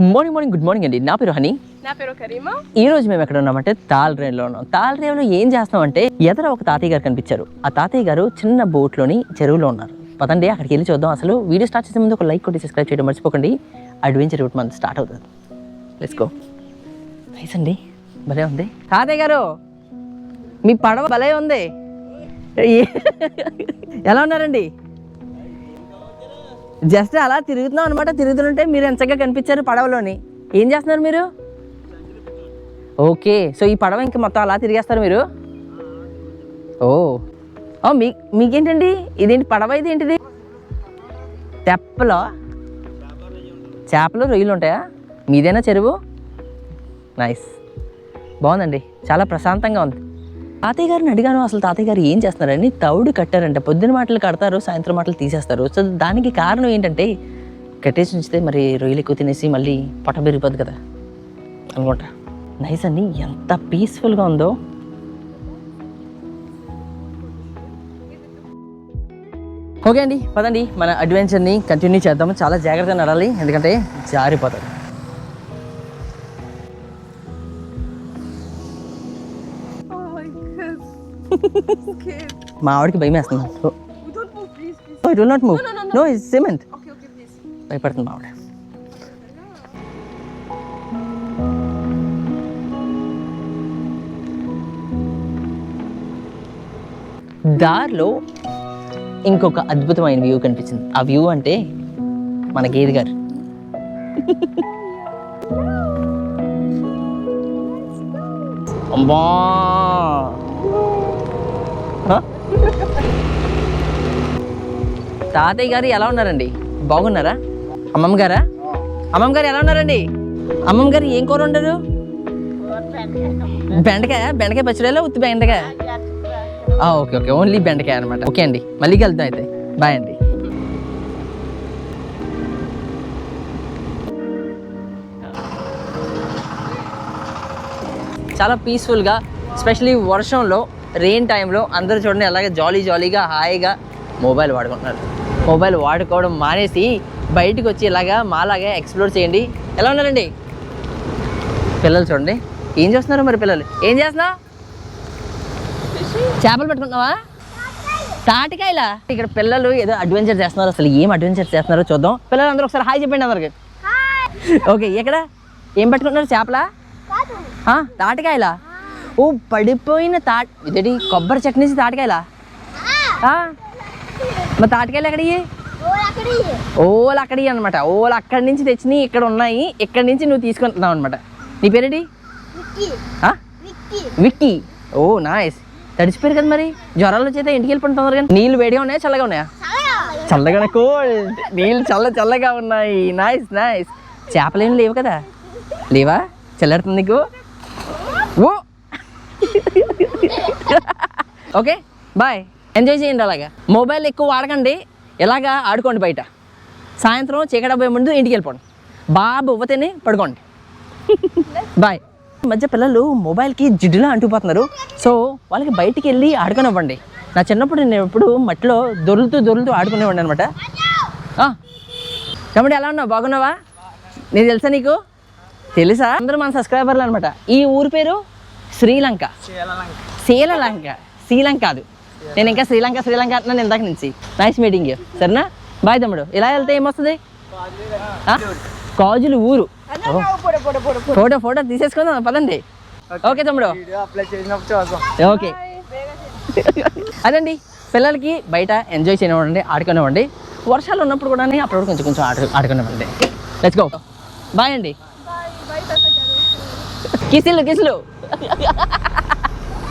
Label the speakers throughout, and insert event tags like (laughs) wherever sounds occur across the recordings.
Speaker 1: Morning morning good morning అండి. నా పేరు హనీ.
Speaker 2: నా పేరు కరీమా.
Speaker 1: ఈ రోజు మేము ఎక్కడ ఉన్నామంటే తాల్ రేవులో ఉన్నాం. తాల్ రేవులో ఏం చేస్తామంటే ఎదర ఒక తాతయ్య గారు కనిపించారు. ఆ తాతయ్య గారు చిన్న బోట్లోని చెరువులో ఉన్నారు. పదండి అక్కడికి వెళ్ళి చూద్దాం. అసలు వీడియో స్టార్ట్ చేసే ముందు ఒక లైక్ కొట్టి సబ్స్క్రైబ్ చేయడం మర్చిపోకండి. అడ్వెంచర్ రూట్ మనది స్టార్ట్ అవుతుంది. లెట్స్ గో నైస్ అండి. భలే ఉంది. తాతయ్య గారు మీ పడవ భలే ఉంది. ఎలా ఉన్నారండి? జస్ట్ అలా తిరుగుతున్నాం అనమాట తిరుగుతుంటే మీరు ఎంచగా కనిపించారు పడవలోని. ఏం చేస్తున్నారు మీరు? ఓకే సో ఈ పడవ ఇంక మొత్తం అలా తిరిగేస్తారు మీరు? ఓ. ఓ మీ మీకేంటండి? ఇదేంటి పడవ ఇది ఏంటిది? తెప్పలో? చేపలు రొయ్యలు ఉంటాయా? మీదేనా చెరువు? నైస్. బాగుందండి. చాలా ప్రశాంతంగా ఉంది. తాతయ్య గారిని అడిగాను అసలు తాతయ్య గారు ఏం చేస్తున్నారని? తౌడు కట్టారంట పొద్దున మాటలు కడతారు సాయంత్రం మాటలు తీసేస్తారు. సో దానికి కారణం ఏంటంటే కట్టేసి ఉంచితే మరి రొయ్యలు ఎక్కువ తినేసి మళ్ళీ పొట్ట పెరిగిపోద్ది కదా అనుకుంటా. నైస్ అండి ఎంత పీస్ఫుల్గా ఉందో. ఓకే అండి పదండి మన అడ్వెంచర్ని కంటిన్యూ చేద్దాము. చాలా జాగ్రత్తగా నడాలి ఎందుకంటే జారిపోతుంది (laughs) మా ఆవిడకి భయం వేస్తుంది. I not move no is cement. భయపడుతుంది మా ఆవిడ. దారిలో ఇంకొక అద్భుతమైన వ్యూ కనిపించింది. ఆ వ్యూ అంటే మన గేదె గారు. (laughs) అమ్మా? తాతయ్య గారు ఎలా ఉన్నారండి? బాగున్నారా? అమ్మమ్మ గారా అమ్మమ్మ గారు ఎలా ఉన్నారండి? అమ్మమ్మ గారు ఏం కూర ఉండరు బెండకాయ బెండకాయ పచ్చడిలో ఉత్తి బెండకాయ? ఓకే ఓకే ఓన్లీ బెండకాయ అనమాట ఓకే అండి మళ్ళీ కలుద్దాం అయితే. బాయ్ అండి. చాలా పీస్ఫుల్గా స్పెషలీ వర్షంలో రెయిన్ టైంలో అందరూ చూడండి అలాగే జాలీ జాలీగా హాయిగా మొబైల్ వాడుకుంటున్నారు. మొబైల్ వాడుకోవడం మానేసి బయటకు వచ్చి ఇలాగా మాలాగా ఎక్స్ప్లోర్ చేయండి. ఎలా ఉన్నారండి? పిల్లలు చూడండి. ఏం చేస్తున్నారు మరి పిల్లలు? ఏం చేస్తున్నావు చేపలు పట్టుకుంటున్నావా? తాటికాయలా? ఇక్కడ పిల్లలు ఏదో అడ్వెంచర్ చేస్తున్నారు. అసలు ఏం అడ్వెంచర్ చేస్తున్నారో చూద్దాం. పిల్లలు అందరూ ఒకసారి హాయ్ చెప్పండి అందరికి. ఓకే ఎక్కడ? ఏం పట్టుకుంటున్నారు? చేపలా? తాటికాయలా? ఓ పడిపోయిన తా ఇదేంటి కొబ్బరి చట్నీ తాటికాయలా? మరి తాటికాయలు ఎక్కడివి ఓలు అక్కడి అనమాట ఓలు అక్కడి నుంచి తెచ్చినాయి ఇక్కడ ఉన్నాయి. ఇక్కడ నుంచి నువ్వు తీసుకుంటున్నావు అనమాట నీ పేరేంటి? విక్కీ. ఓ నాయస్ తడిచిపోయారు కదా మరి. జ్వరాలు వచ్చేస్తే ఇంటికి వెళ్ళిపోతుంది తొందరగా. నీళ్ళు వేడిగా ఉన్నాయా చల్లగా ఉన్నాయా? చల్లగా. కోల్డ్ నీళ్ళు చల్ల చల్లగా ఉన్నాయి. Nice nice. చేపలేం లేవు కదా. లేవా? చల్లారుతుంది నీకు. ఓ! Okay bye. ఎంజాయ్ చేయండి అలాగా. మొబైల్ ఎక్కువ వాడకండి. ఇలాగా ఆడుకోండి బయట. సాయంత్రం చీకటి పోయే ముందు ఇంటికి వెళ్ళిపోండి. బాబు ఉవ్వతేనే పడుకోండి. బాయ్. మధ్య పిల్లలు మొబైల్కి జిడ్డులా అంటుపోతున్నారు సో వాళ్ళకి బయటికి వెళ్ళి ఆడుకునివ్వండి. నా చిన్నప్పుడు నేను ఎప్పుడు మట్టిలో దొరులుతూ దొరులుతూ ఆడుకునేవాడిని అనమాట కాబట్టి ఎలా ఉన్నావు? బాగున్నావా? నేను తెలుసా నీకు? తెలుసా? అందరూ మన సబ్స్క్రైబర్లు అనమాట ఈ ఊరి పేరు? శ్రీలంక. శ్రీలంక. శ్రీలంక కాదు. నేను ఇంకా శ్రీలంక శ్రీలంక అంటున్నాను ఇందాక నుంచి. నైస్ మీటింగ్ యూ సరేనా? బాయ్ తమ్ముడు. ఇలా వెళ్తే ఏమొస్తుంది? కాజులు ఊరు. ఫోటో ఫోటో తీసేసుకుందాం పదండి. ఓకే. తమ్ముడు. ఓకే. అదండి. పిల్లలకి బయట ఎంజాయ్ చేయనివ్వండి ఆడుకునివ్వండి. వర్షాలు ఉన్నప్పుడు కూడా అప్పుడు కొంచెం కొంచెం ఆడు ఆడుకునివ్వండి. లెట్స్ గో బాయ్ అండి. కిసిలు కిసిలు.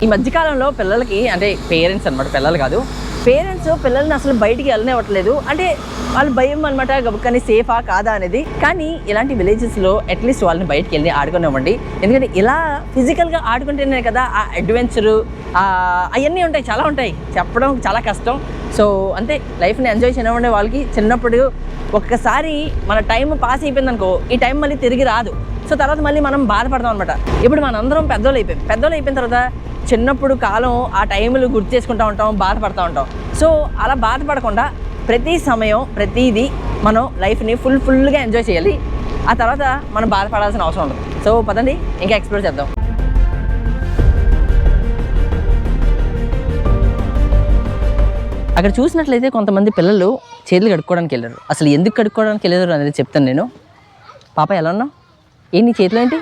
Speaker 1: ఈ మధ్యకాలంలో పిల్లలకి అంటే పేరెంట్స్ అన్నమాట పిల్లలు కాదు. పేరెంట్స్ పిల్లల్ని అసలు బయటికి వెళ్ళనివ్వట్లేదు. అంటే వాళ్ళు భయం అనమాట గబుక్కని సేఫా కాదా అనేది. కానీ ఇలాంటి విలేజెస్లో అట్లీస్ట్ వాళ్ళని బయటికి వెళ్ళి ఆడుకునివ్వండి. ఎందుకంటే ఇలా ఫిజికల్గా ఆడుకుంటేనే కదా ఆ అడ్వెంచరు అవన్నీ ఉంటాయి చాలా ఉంటాయి. చెప్పడం చాలా కష్టం. సో అంతే లైఫ్ని ఎంజాయ్ చేయనివ్వండి వాళ్ళకి చిన్నప్పుడు ఒక్కసారి మన టైం పాస్ అయిపోయింది అనుకో ఈ టైం మళ్ళీ తిరిగి రాదు. సో తర్వాత మళ్ళీ మనం బాధపడతాం అనమాట ఇప్పుడు మనందరం పెద్దోళ్ళు అయిపోయాం. పెద్దోళ్ళు అయిపోయిన తర్వాత చిన్నప్పుడు కాలం ఆ టైంలు గుర్తు చేసుకుంటూ ఉంటాం బాధపడుతూ ఉంటాం. సో అలా బాధపడకుండా ప్రతి సమయం ప్రతిదీ మనం లైఫ్ని ఫుల్ ఫుల్గా ఎంజాయ్ చేయాలి. ఆ తర్వాత మనం బాధపడాల్సిన అవసరం ఉండదు. సో పదండి ఇంకా ఎక్స్ప్లోర్ చేద్దాం. అక్కడ చూసినట్లయితే కొంతమంది పిల్లలు చేతులు కడుక్కోవడానికి వెళ్ళారు. అసలు ఎందుకు కడుక్కోవడానికి వెళ్ళారు అనేది చెప్తాను నేను. పాప ఎలా ఉన్నావు? ఏంటి చేతులు ఏంటి?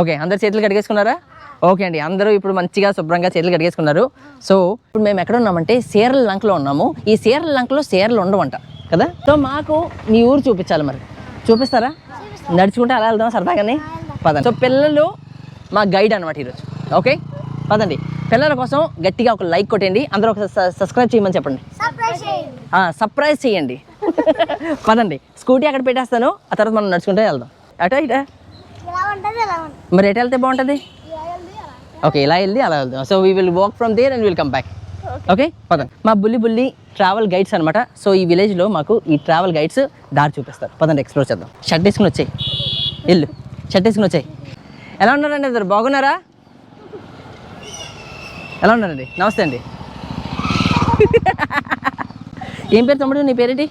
Speaker 1: ఓకే అందరు చేతులు కడిగేసుకున్నారా? ఓకే అండి అందరూ ఇప్పుడు మంచిగా శుభ్రంగా చేతులు కడిగేసుకున్నారు. సో ఇప్పుడు మేము ఎక్కడ ఉన్నామంటే సీరల లంకలో ఉన్నాము. ఈ సీరల లంకలో సీరలు ఉండవంట కదా? సో మాకు మీ ఊరు చూపించాలి మరి. చూపిస్తారా? నడుచుకుంటే అలా వెళ్దాం సరదాగానే? పదండి. సో పిల్లలు మా గైడ్ అనమాట ఈరోజు. ఓకే? పదండి. పిల్లల కోసం గట్టిగా ఒక లైక్ కొట్టండి. అందరూ ఒక సబ్స్క్రైబ్ చేయమని చెప్పండి. సర్ప్రైజ్ చేయండి. పదండి. స్కూటీ అక్కడ పెట్టేస్తాను. ఆ తర్వాత మనం నడుచుకుంటే వెళ్దాం. అటో ఇటా. మరి ఎటు వెళ్తే బాగుంటుంది? ఓకే ఇలా వెళ్ళి అలా వెళ్దాం. So we will walk from there and will come back okay పదండి. మా బుల్లి బుల్లి ట్రావెల్ గైడ్స్ అనమాట సో ఈ విలేజ్లో మాకు ఈ ట్రావెల్ గైడ్స్ దారి చూపిస్తారు. పదండి ఎక్స్ప్లోర్ చేద్దాం. షర్ట్ వేసుకుని వచ్చాయి. ఇల్లు షర్ట్ వేసుకుని వచ్చాయి. ఎలా ఉన్నారండి ఇద్దరు బాగున్నారా? ఎలా ఉన్నారండి? నమస్తే అండి. ఏం పేరు తమ్ముడు? నీ పేరేంటి?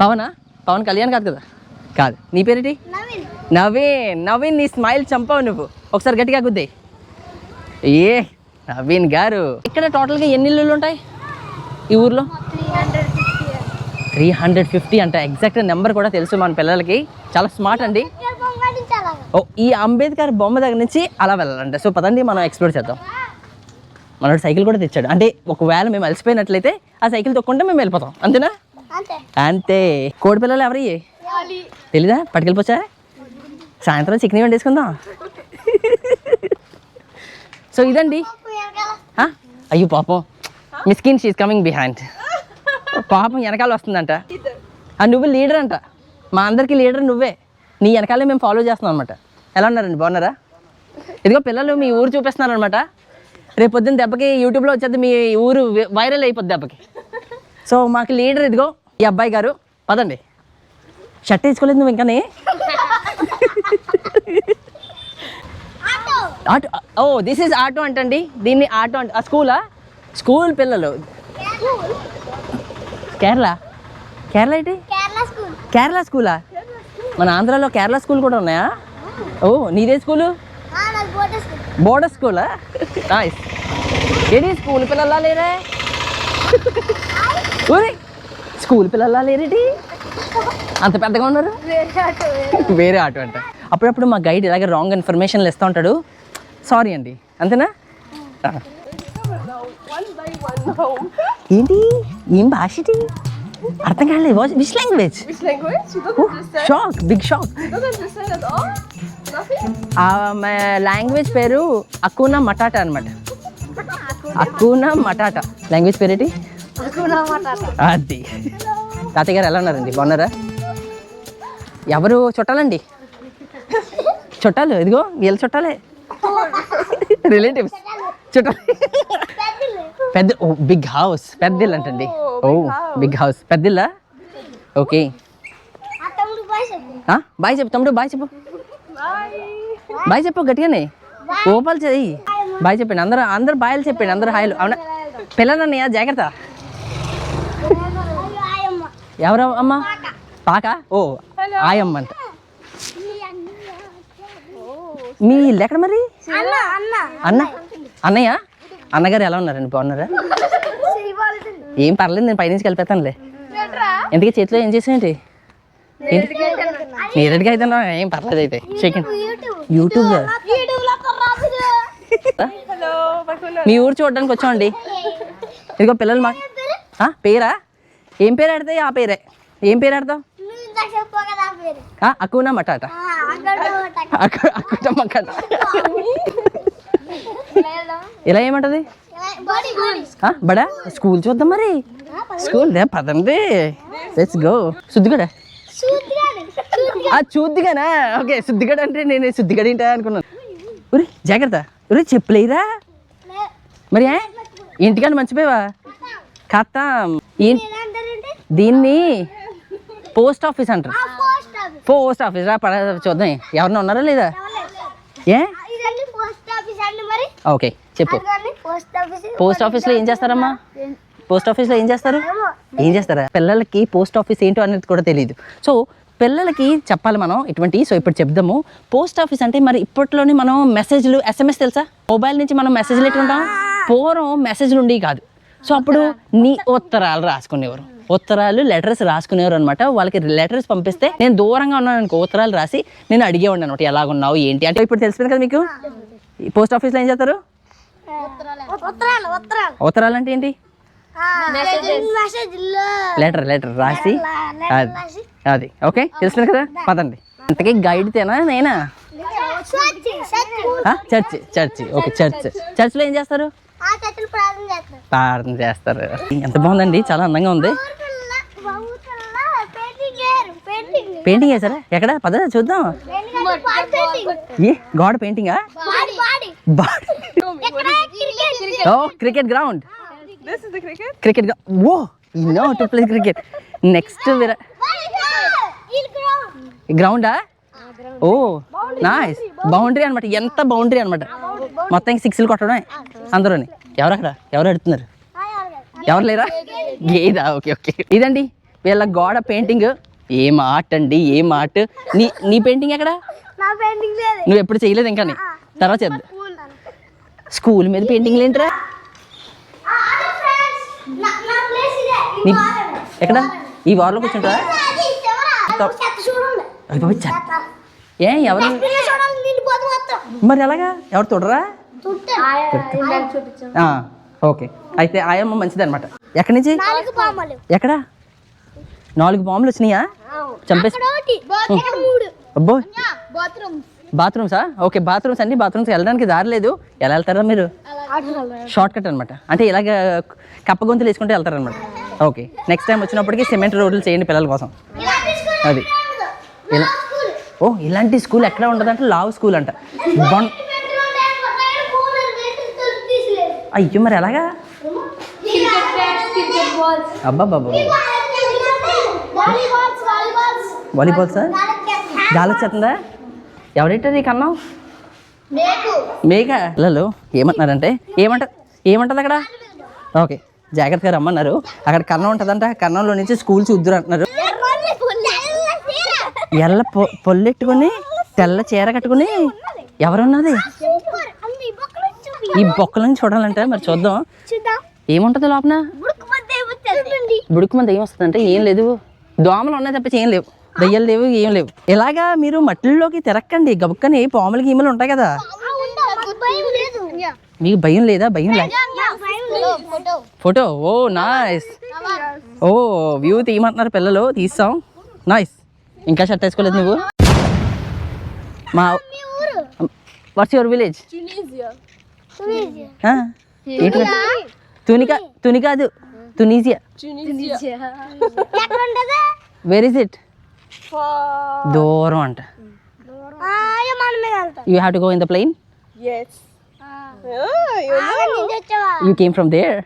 Speaker 1: పవనా? పవన్ కళ్యాణ్ కాదు కదా? కాదు. నీ పేరేంటి? నవీన్. నవీన్. నీ స్మైల్ చంపావు నువ్వు. ఒకసారి గట్టిగా గుద్దే. ఏ నవీన్ గారు. ఇక్కడ టోటల్గా ఎన్ని ఇల్లులు ఉంటాయి? ఈ ఊర్లో? త్రీ హండ్రెడ్ ఫిఫ్టీ అంట. ఎగ్జాక్ట్ నెంబర్ కూడా తెలుసు మన పిల్లలకి. చాలా స్మార్ట్ అండి. ఓ ఈ అంబేద్కర్ బొమ్మ దగ్గర నుంచి అలా వెళ్ళాలంట. సో పదండి మనం ఎక్స్ప్లోర్ చేద్దాం. మనోడు సైకిల్ కూడా తెచ్చాడు. అంటే ఒకవేళ మేము అలసిపోయినట్లయితే ఆ సైకిల్ తొక్కుంటే మేము వెళ్ళిపోతాం. అంతేనా? అంతే. కోడి పిల్లలు ఎవరి తెలీదా? పట్టుకెళ్ళిపోచ్చా సాయంత్రం చికెన్ వండేసుకుందాం సో ఇదండి? అయ్యో పాపం. మిస్కిన్ షీస్ కమింగ్ బిహైండ్ పాపం వెనకాల వస్తుందంట. ఆ నువ్వు లీడర్ అంట. మా అందరికీ లీడర్ నువ్వే. నీ వెనకాలే మేము ఫాలో చేస్తున్నాం అనమాట ఎలా ఉన్నారండి? బాగున్నారా? ఇదిగో పిల్లలు మీ ఊరు చూపిస్తున్నారు అనమాట రేపు పొద్దున్న దెబ్బకి యూట్యూబ్లో వచ్చేది మీ ఊరు వైరల్ అయిపోద్ది దెబ్బకి. సో మాకు లీడర్ ఇదిగో ఈ అబ్బాయి గారు. పదండి. షర్ట్ వేసుకోలేదు నువ్వు ఇంకానే? Auto. Oh this is auto అంటండి. దీన్ని ఆటో అంట ఆ స్కూలా? స్కూల్ పిల్లలు. కేరళ? కేరళ ఏంటి?
Speaker 3: కేరళ స్కూల్?
Speaker 1: మన ఆంధ్రాలో కేరళ స్కూల్ కూడా ఉన్నాయా? ఓ నీదే స్కూలు?
Speaker 3: బోర్డర్ స్కూల్
Speaker 1: నైస్ ఏంటి స్కూల్ పిల్లల్లా లేరే? ఊరి స్కూల్ పిల్లల్లా లేరేటి అంత పెద్దగా ఉన్నారు? వేరే ఆటో అంట. అప్పుడప్పుడు మా గైడ్ ఇలాగే రాంగ్ ఇన్ఫర్మేషన్లు ఇస్తూ ఉంటాడు. సారీ అండి. అంతేనా?
Speaker 2: Home.
Speaker 1: ఏంటి? ఏం భాష అర్థం కాలేదు which language? Shock big shock
Speaker 2: You don't understand at all? Nothing?
Speaker 1: ఆ లాంగ్వేజ్ పేరు అకూనా మటాటా అనమాట అకూనా మటాటా. లాంగ్వేజ్ పేరేటి అది. తాతయ్య గారు ఎలా ఉన్నారండి? బాగున్నారా? ఎవరు చుట్టాలండి? చుట్టాలు ఇదిగో వీళ్ళ చుట్టాలే. రిలేటివ్స్. చుట్టాలు. పెద్ద ఓ బిగ్ హౌస్ పెద్ద ఇల్లు అంటండి. Oh big house. పెద్ద ఇల్లా ఓకే.
Speaker 3: బాయ్ చెప్పు
Speaker 1: తమ్ముడు బాయ్ చెప్పు. బాయ్ చెప్పు గట్టిగానే. ఓపాలు చెయ్యి బాయ్ చెప్పండి. అందరూ అందరూ బాయ్లు చెప్పండి. అందరూ హాయిలు. అవునా? పిల్లలన్నయ్య జాగ్రత్త. ఎవరు అమ్మ? పాక? ఓ ఆయమ్మ అంట మీ ఇల్లు ఎక్కడ మరి?
Speaker 3: అన్న అన్న.
Speaker 1: అన్న? అన్నయ్య? అన్నగారు ఎలా ఉన్నారండి బాగున్నారా? ఏం పర్లేదు నేను పైనుంచి కలిపేస్తానులే ఎందుకే చేతిలో ఏం చేసేయండి నేరెడ్గా అయితే ఏం పర్లేదు అయితే. Chicken
Speaker 3: YouTube.
Speaker 1: మీ ఊరు చూడడానికి వచ్చామండి. ఇదిగో పిల్లలు మా ఆ, పేరా? ఏం పేరు ఆడతాయి ఆ పేరే. ఏం పేరు ఆడతావు? అక్కునా మటాట.
Speaker 3: ఆ, అక్కడ
Speaker 1: మక్కట ఇలా ఏమంటది?
Speaker 3: బడి బడి.
Speaker 1: ఆ, బడా? స్కూల్ చూద్దాం మరి. స్కూల్ పదండి. లెట్స్ గో ఆ చూద్దిగానా ఓకే శుద్ధిగడ అంటే నేను శుద్ధిగడ ఏంటా అనుకున్నాను. ఉరి జాగ్రత్త. ఉరి చెప్పులేరా? మరి? ఇంటికాడ మర్చిపోయావా?
Speaker 3: ఏదంటారంటే
Speaker 1: దీన్ని పోస్ట్ ఆఫీస్ అంటారు.
Speaker 3: Post office.
Speaker 1: రా పడ చూద్దాం. ఎవరన్నా ఉన్నారా లేదా? ఏ? ఓకే చెప్పు.
Speaker 3: అదిగోండి పోస్ట్ ఆఫీస్.
Speaker 1: పోస్ట్ ఆఫీస్లో ఏం చేస్తారమ్మా? పోస్ట్ ఆఫీస్లో ఏం చేస్తారు? ఏం చేస్తారా? పిల్లలకి పోస్ట్ ఆఫీస్ ఏంటో అనేది కూడా తెలియదు సో పిల్లలకి చెప్పాలి మనం ఇటువంటి సో ఇప్పుడు చెప్దాము. పోస్ట్ ఆఫీస్ అంటే మరి ఇప్పట్లోనే మనం మెసేజ్లు ఎస్ఎంఎస్ తెలుసా? మొబైల్ నుంచి మనం మెసేజ్లు ఎట్లుంటాం? పూర్వం మెసేజ్లు ఉండేవి కాదు. సో అప్పుడు నీ ఉత్తరాలు రాసుకునేవారు. ఉత్తరాలు లెటర్స్ రాసుకునేవారు అనమాట వాళ్ళకి లెటర్స్ పంపిస్తే నేను దూరంగా ఉన్నాను అనుకో ఉత్తరాలు రాసి నేను అడిగేవాడిని అనమాట ఎలాగున్నావు ఏంటి? అంటే ఇప్పుడు తెలిసిపోయింది కదా మీకు? పోస్ట్ ఆఫీస్లో ఏం చేస్తారు?
Speaker 3: ఉత్తరాలు
Speaker 1: అంటే ఏంటి? లెటర్ లెటర్ రాసి. అది అది. ఓకే తెలుస్తుంది కదా? పదండి. ఇంతకీ గైడ్ తేనా నేనా? చర్చ్ చర్చ్ ఓకే చర్చ్ చర్చ్లో ఏం చేస్తారు?
Speaker 3: ప్రార్థన చేస్తారు.
Speaker 1: ఎంత బాగుందండి. చాలా అందంగా ఉంది.
Speaker 3: పెయింటింగ్
Speaker 1: వేసారా ఎక్కడ? పద చూద్దాం. ఏ గోడ పెయింటింగా ఓ cricket ground cricket oh you know to play cricket next విరా గ్రౌండా ఓ నైస్ బౌండరీ అనమాట ఎంత బౌండరీ అనమాట మొత్తం సిక్స్లు కొట్టడమే. అందరూని. ఎవరు అక్కడ? ఎవరు ఆడుతున్నారు? ఎవరు లేరా. గేదా? Okay okay. ఇదండి. వీళ్ళ గోడ పెయింటింగ్ ఏం ఆర్ట్ అండి? ఏం ఆర్ట్ నీ నీ పెయింటింగ్ ఎక్కడ?
Speaker 3: నా పెయింటింగ్ లేదు.
Speaker 1: నువ్వు ఎప్పుడు చేయలేదు ఇంకా తర్వాత చేద్దాం. స్కూల్ మీద పెయింటింగ్లు ఏంట్రా
Speaker 3: నా నా ప్లేస్ ఇదే
Speaker 1: నీ ఎక్కడ? ఈ వార్లో కూర్చుంటారా. ఏ ఎవరు? మరి ఎలాగా? ఎవరు చూడరా ఓకే. అయితే ఆయమ్మ మంచిది అనమాట ఎక్కడి నుంచి? ఎక్కడ? నాలుగు బాంబులు వచ్చినాయా? చంపేసి అబ్బో. బాత్రూమ్సా ఓకే బాత్రూమ్స్ అండి బాత్రూమ్స్ వెళ్ళడానికి దారి లేదు. ఎలా వెళ్తారా మీరు? షార్ట్ కట్ అనమాట అంటే ఇలాగ కప్ప గొంతులు వేసుకుంటే వెళ్తారనమాట ఓకే నెక్స్ట్ టైం వచ్చినప్పటికీ సిమెంట్ రోడ్లు చేయండి పిల్లల కోసం. అది. ఇలా ఓ ఇలాంటి స్కూల్ ఎక్కడ ఉండదంటే? లావ్ స్కూల్ అంట. బొన్ అయ్యో మరి ఎలాగా? అబ్బా బాబా వాలీబాల్ సార్ గాలి వచ్చేస్తుందా ఈ కన్నం?
Speaker 3: మేకు.
Speaker 1: మేక? పిల్లలు ఏమంటున్నారంటే? ఏమంట ఏమంటుంది అక్కడ? ఓకే జాగ్రత్తగా రమ్మన్నారు. అక్కడ కన్నం ఉంటుందంట కన్నంలో నుంచి స్కూల్ చూద్దురు అంటున్నారు. ఎల్ల పొ పొల్లెట్టుకుని తెల్ల చీర కట్టుకుని ఎవరున్నది? ఈ బొక్కలను చూడాలంటే మరి చూద్దాం. ఏముంటుంది లోపల? బుడుకు మంది ఏమొస్తుందంటే ఏం లేదు. దోమలు ఉన్నాయి తప్పించి ఏం లేవు. దయ్యాలు లేవు ఏం లేవు. ఇలాగా మీరు మట్టిల్లోకి తిరక్కండి గబుక్కని పాములు గీములు ఉంటాయి కదా? మీకు భయం లేదా? భయం
Speaker 3: లేదు ఫోటో?
Speaker 1: ఓ నైస్ ఓ వ్యూ తీయమంటున్నారు పిల్లలు. తీస్తాం. నైస్ ఇంకా షర్ట్ వేసుకోలేదు నువ్వు? మా వాట్స్ యువర్ విలేజ్ తునికా తుని కాదు తునీజియా. Where is it. దూరం అంట. You have to go in the plane you came from there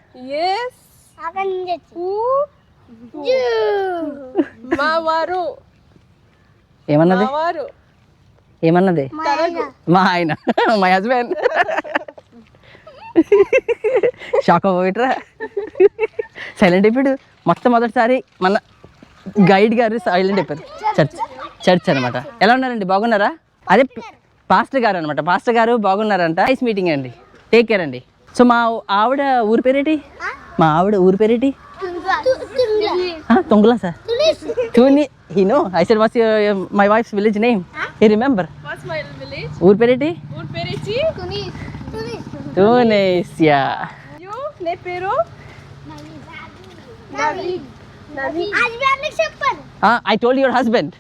Speaker 2: Ooh. Mawaru.
Speaker 1: ఏమన్నది. ఏమన్నది?
Speaker 3: మా ఆయన.
Speaker 1: మా మై హస్బెండ్ షాక్ అవ్వబెట్రా సైలెంట్ అయిపోయాడు. మొట్టమొదటిసారి మన గైడ్ గారు సైలెంట్ అయిపోయారు. చర్చ్ చర్చ్ అనమాట ఎలా ఉన్నారండి? బాగున్నారా? అదే పాస్టర్ గారు అనమాట పాస్టర్ గారు బాగున్నారంట. నైస్ మీటింగ్ అండి. టేక్ కేర్ అండి. సో మా ఆవిడ ఊరి పేరేటి? మా ఆవిడ ఊరి పేరేటి? తొంగులా sir. Tuni he no I said what's my wife's village name he remember? ఊరి పేరేటి?
Speaker 2: Urperiti.
Speaker 1: Tunisia I told your husband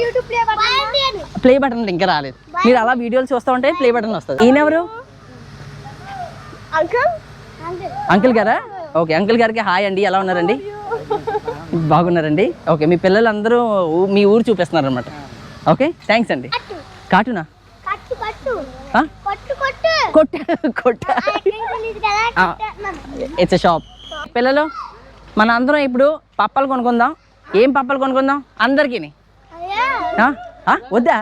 Speaker 3: YouTube play button
Speaker 1: play button ఇంకా రాలేదు. మీరు అలా వీడియోలు చూస్తూ ఉంటే ప్లే బటన్ వస్తుంది. ఈయన ఎవరు
Speaker 2: Uncle?
Speaker 1: అంకుల్ గారా? ఓకే అంకుల్ గారికి హాయ్ అండి. ఎలా ఉన్నారండి? బాగున్నారండి. ఓకే మీ పిల్లలందరూ ఊ- మీ ఊరు చూపిస్తున్నారు అనమాట ఓకే థ్యాంక్స్ అండి కాటునా?
Speaker 3: కట్టు కట్టు.
Speaker 1: ఇట్స్ షాప్ పిల్లలు? మన అందరం ఇప్పుడు పప్పలు కొనుక్కుందాం. ఏం పప్పలు కొనుక్కుందాం? అందరికీ వద్దా?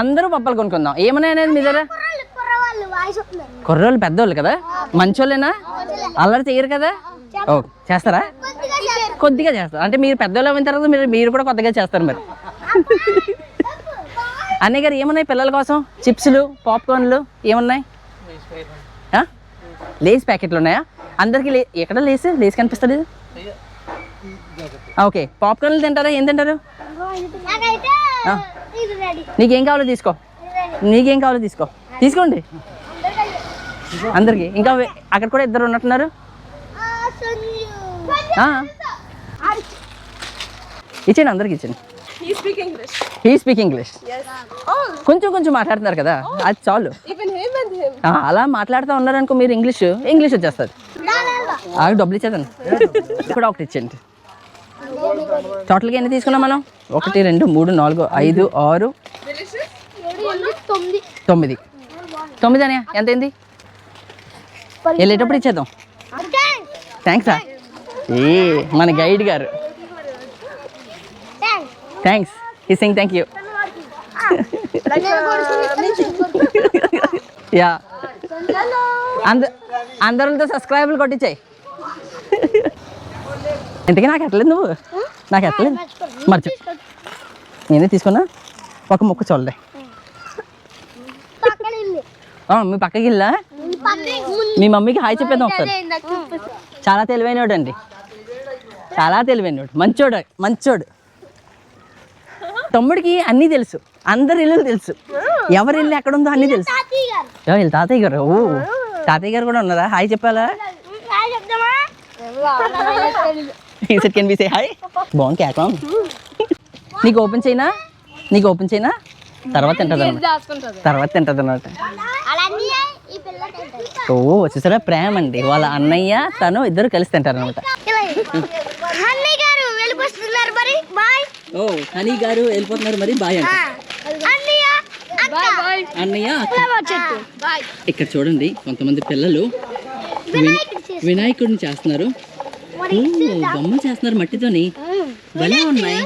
Speaker 1: అందరూ పప్పలు కొనుక్కుందాం. ఏమన్నా అనేది మీ దగ్గర?
Speaker 3: కుర్రాళ్ళు
Speaker 1: పెద్దోళ్ళు కదా? మంచోళ్ళేనా? అల్లరి చేయరు కదా? ఓ చేస్తారా?
Speaker 3: కొద్దిగా చేస్తారు.
Speaker 1: అంటే మీరు పెద్దోళ్ళు అయిన తర్వాత మీరు మీరు కూడా కొద్దిగా చేస్తారు మరి. అన్నయ్య గారు ఏమున్నాయి పిల్లల కోసం? చిప్స్లు పాప్కార్న్లు ఏమున్నాయి? లేస్ ప్యాకెట్లు ఉన్నాయా? అందరికీ లే ఎక్కడ లేస్? లేస్ కనిపిస్తుంది? ఓకే పాప్కార్న్లు తింటారా? ఏం తింటారు? నీకేం కావాలో తీసుకో. నీకేం కావాలో తీసుకో. తీసుకోండి. అందరికి. ఇంకా అక్కడ కూడా ఇద్దరు ఉన్నట్టున్నారు. ఇచ్చేయండి అందరికి ఇచ్చేయండి. He speak English
Speaker 2: Yes. Oh,
Speaker 1: కొంచెం కొంచెం మాట్లాడుతున్నారు కదా? అది చాలు.
Speaker 2: Even him and him.
Speaker 1: ఆ, అలా మాట్లాడుతూ ఉన్నారనుకో మీరు ఇంగ్లీష్ ఇంగ్లీష్ వచ్చేస్తుంది. ఆగు డబ్బులు ఇచ్చేదండి ఇక్కడ ఒకటి ఇచ్చేయండి. టోటల్గా ఎన్ని తీసుకున్నాం మనం? ఒకటి రెండు మూడు నాలుగు ఐదు ఆరు
Speaker 3: తొమ్మిది.
Speaker 1: తొమ్మిది. అనే ఎంత అయింది వెళ్ళేటప్పుడు ఇచ్చేద్దాం. థ్యాంక్స్ ఏ మన గైడ్ గారు. థ్యాంక్స్ ఈ సింగ్ థ్యాంక్ యూ యా అంద అందరితో సబ్స్క్రైబులు కొట్టించాయి. ఇంతకీ నాకు ఎట్టలేదు నువ్వు? నాకు ఎట్టలేదు మర్చి. నేనే తీసుకున్నా. ఒక ముక్క చూడలే మీ పక్కకి వెళ్ళా? మీ మమ్మీకి హాయ్ చెప్పేద్దాం ఒకసారి. చాలా తెలివైనవాడు అండి చాలా తెలివైనవాడు. మంచోడు మంచోడు. తమ్ముడికి అన్నీ తెలుసు. అందరి ఇల్లు తెలుసు. ఎవరి ఇల్లు ఎక్కడ ఉందో అన్నీ తెలుసు.
Speaker 3: తాతయ్య గారు
Speaker 1: ఏ, వీళ్ళ తాతయ్య గారు? ఓ తాతయ్య గారు కూడా ఉన్నారా? హాయ్ చెప్పాలా? కెన్ బి సే హాయ్ బాగుంది కేక నీకు ఓపెన్ చేయనా? నీకు ఓపెన్ చేయనా? తర్వాత తింటుంది తర్వాత తింటుంది అనమాట. ఓ చూసారా ప్రేమ అండి వాళ్ళ అన్నయ్య తను ఇద్దరు కలిసి తింటారు అనమాట
Speaker 3: వెళ్ళిపోతున్నారు మరి? బాయ్.
Speaker 1: ఓ హనీ గారు వెళ్ళిపోతున్నారు మరి. బాయ్ అంట.
Speaker 3: అన్నయ్య
Speaker 1: అన్నయ్య ఇక్కడ చూడండి కొంతమంది పిల్లలు విన- వినాయకుడిని చేస్తున్నారు. ఓ, బొమ్మలు చేస్తున్నారు మట్టితోని. భలే ఉన్నాయి.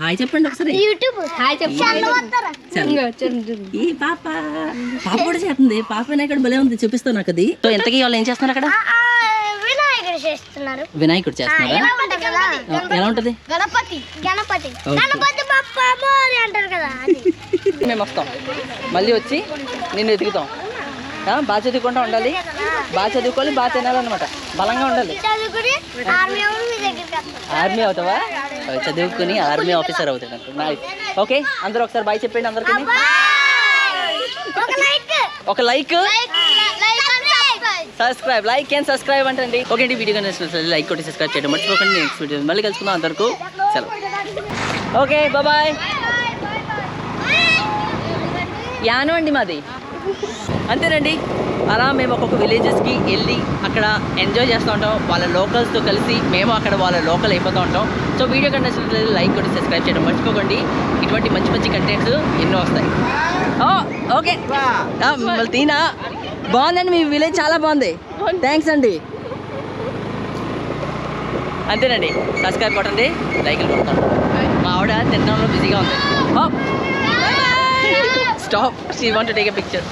Speaker 1: హాయ్ చెప్పండి. ఒకసారి.
Speaker 3: యూట్యూబ్. హాయ్ చెప్పండి. వస్తారా?
Speaker 1: చల్. ఈ పాప. పాప కూడా చేస్తుంది. పాప వినాయకుడు భలే ఉంది. చూపిస్తావు నాకు అది. సో ఎంతకీ వాళ్ళు ఏం చేస్తున్నారు అక్కడ?
Speaker 3: వినాయకుడు చేస్తున్నారు.
Speaker 1: వినాయకుడు చేస్తున్నారా?
Speaker 3: ఎలా ఉంటది కదా?
Speaker 1: ఆ, ఎలా ఉంటది?
Speaker 3: గణపతి గణపతి. గణపతి బప్ప మోరి అంటారు కదా అది.
Speaker 1: మేము వస్తాం. మళ్ళీ వచ్చి నిన్ను ఎదుగుతాం. ఆ, బాగా చదువుకుంటూ ఉండాలి. బాగా చదువుకోవాలి బాగా తినాలన్నమాట. బలంగా ఉండాలి.
Speaker 3: చదువుకుని ఆర్మీ వాళ్ళు మీ దగ్గరికి వస్తారు
Speaker 1: ఆర్మీ అవుతావా? అవి చదువుకుని ఆర్మీ ఆఫీసర్ అవుతాడు నైస్ ఓకే అందరూ ఒకసారి బాయ్ చెప్పండి అందరికీ.
Speaker 3: ఒక లైక్
Speaker 1: ఒక like subscribe like and subscribe అంటే ఓకే అండి వీడియో కనిపిస్తుంది లైక్ కొట్టి సబ్స్క్రైబ్ చేయడం మర్చిపోకండి. నెక్స్ట్ వీడియో మళ్ళీ కలుసుకుందాం అందరికీ సెలవు. ఓకే బాయ్ యానం అండి మాది. అంతేనండి. అలా మేము ఒక్కొక్క విలేజెస్కి వెళ్ళి అక్కడ ఎంజాయ్ చేస్తూ ఉంటాం. వాళ్ళ లోకల్స్తో కలిసి మేము అక్కడ వాళ్ళ లోకల్ అయిపోతూ ఉంటాం. సో వీడియో కనిపిస్తుంది లైక్ కొట్టి సబ్స్క్రైబ్ చేయడం మర్చిపోకండి. ఇటువంటి మంచి మంచి కంటెంట్స్ ఎన్నో వస్తాయి. ఓకే ఆ, మిమ్మల్ని తీనా. బాగుందండి మీ విలేజ్ చాలా బాగుంది. థ్యాంక్స్ అండి. అంతేనండి. సబ్స్క్రైబ్ కొట్టండి లైక్లు కొట్టండి మా ఆవిడ తినడంలో బిజీగా ఉంది. Stop she want take a picture